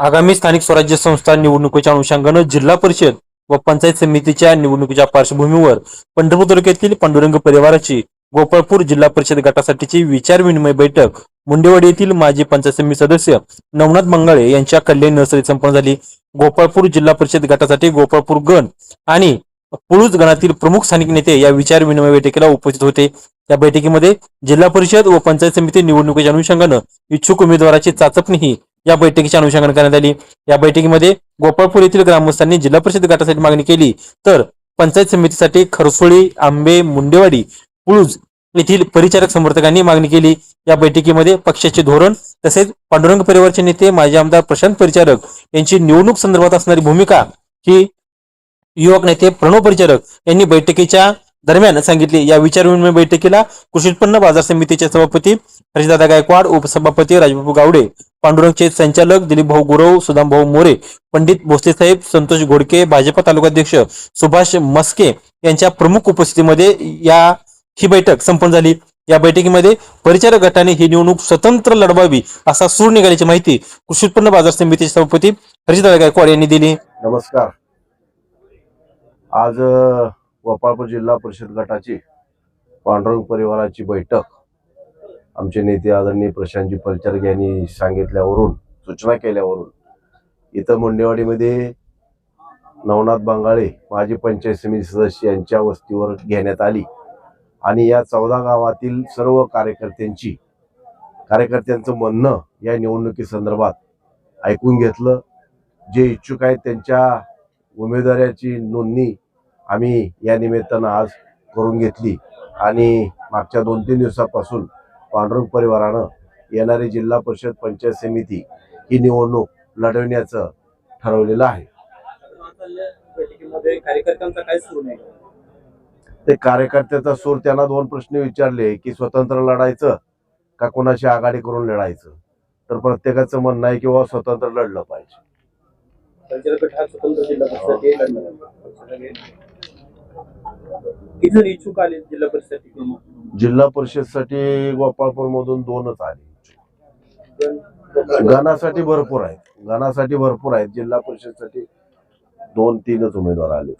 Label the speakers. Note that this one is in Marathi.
Speaker 1: आगामी स्थानिक स्वराज्य संस्था निवडणुकीच्या अनुषंगानं जिल्हा परिषद व पंचायत समितीच्या निवडणुकीच्या पार्श्वभूमीवर पंढरपूर तालुक्यातील पांडुरंग परिवाराची गोपाळपूर जिल्हा परिषद गटासाठीची विचार विनिमय बैठक. मुंडेवाडी येथील माजी पंचायत समिती सदस्य नवनाथ मंगाळे यांच्या कल्याण नर्सरीत संपन्न झाली. गोपाळपूर जिल्हा परिषद गटासाठी गोपाळपूर गण आणि पुळूज गणातील प्रमुख स्थानिक नेते या विचार विनिमय बैठकीला उपस्थित होते. या बैठकीमध्ये जिल्हा परिषद व पंचायत समिती निवडणुकीच्या अनुषंगानं इच्छुक उमेदवाराची चाचपणीही या बैठकीच्या अनुषंगाने करण्यात आली. या बैठकीमध्ये गोपाळपूर येथील ग्रामस्थांनी जिल्हा परिषद गटासाठी मागणी केली. तर पंचायत समितीसाठी खरसोळी आंबे मुंडेवाडी पुळूज येथील परिचारक समर्थकांनी मागणी केली. या बैठकीमध्ये पक्षाचे धोरण तसेच पांडुरंग परिवारचे नेते माजी आमदार प्रशांत परिचारक यांची निवडणूक संदर्भात असणारी भूमिका ही युवक नेते प्रणव परिचारक यांनी बैठकीच्या दरम्यान सांगितले. या विचारविनिमय बैठकीला कृषी उत्पन्न बाजार समितीचे सभापती हरिदादा गायकवाड उपसभापती राजबाबू गावडे पांडुरंगचे संचालक दिलीप भाऊ गुरव सुदाम भाऊ मोरे पंडित भोसले साहेब संतोष घोडके भाजपा तालुकाध्यक्ष सुभाष मस्के यांच्या प्रमुख उपस्थितीमध्ये या ही बैठक संपन्न झाली. या बैठकीमध्ये परिचारक गटाने ही निवडणूक स्वतंत्र लढवावी असा सूर निघाल्याची माहिती कृषी उत्पन्न बाजार समितीचे सभापती हरिदादा गायकवाड यांनी दिली.
Speaker 2: नमस्कार. आज गोपाळपूर जिल्हा परिषद गटाची पांडुरंग परिवाराची बैठक आमचे नेते आदरणीय प्रशांतजी परिचारक यांनी सांगितल्यावरून सूचना केल्यावरून इथं मुंडेवाडीमध्ये नवनाथ बांगाळे माजी पंचायत समिती सदस्य यांच्या वस्तीवर घेण्यात आली. आणि या चौदा गावातील सर्व कार्यकर्त्यांची कार्यकर्त्यांचं म्हणणं या निवडणुकी संदर्भात ऐकून घेतलं. जे इच्छुक आहेत त्यांच्या उमेदवाराची नोंदणी आम्ही या निमित्तानं आज करून घेतली. आणि मागच्या दोन तीन दिवसापासून पांडुरंग परिवारानं येणारी जिल्हा परिषद पंचायत समिती ही निवडणूक लढवण्याचं ठरवलेलं आहे. ते कार्यकर्त्याचा सूर त्यांना दोन प्रश्न विचारले की स्वतंत्र लढायचं का कोणाशी आघाडी करून लढायचं? तर प्रत्येकाचं म्हणणं आहे की बाबा स्वतंत्र लढलं पाहिजे.
Speaker 3: हा. किती इच्छुक आले जिल्हा परिषद
Speaker 2: जिल्हा परिषदसाठी गोपाळपूर मधून दोनच आले. गणासाठी भरपूर आहेत. गणासाठी भरपूर आहेत. जिल्हा परिषदसाठी दोन तीनच उमेदवार आले.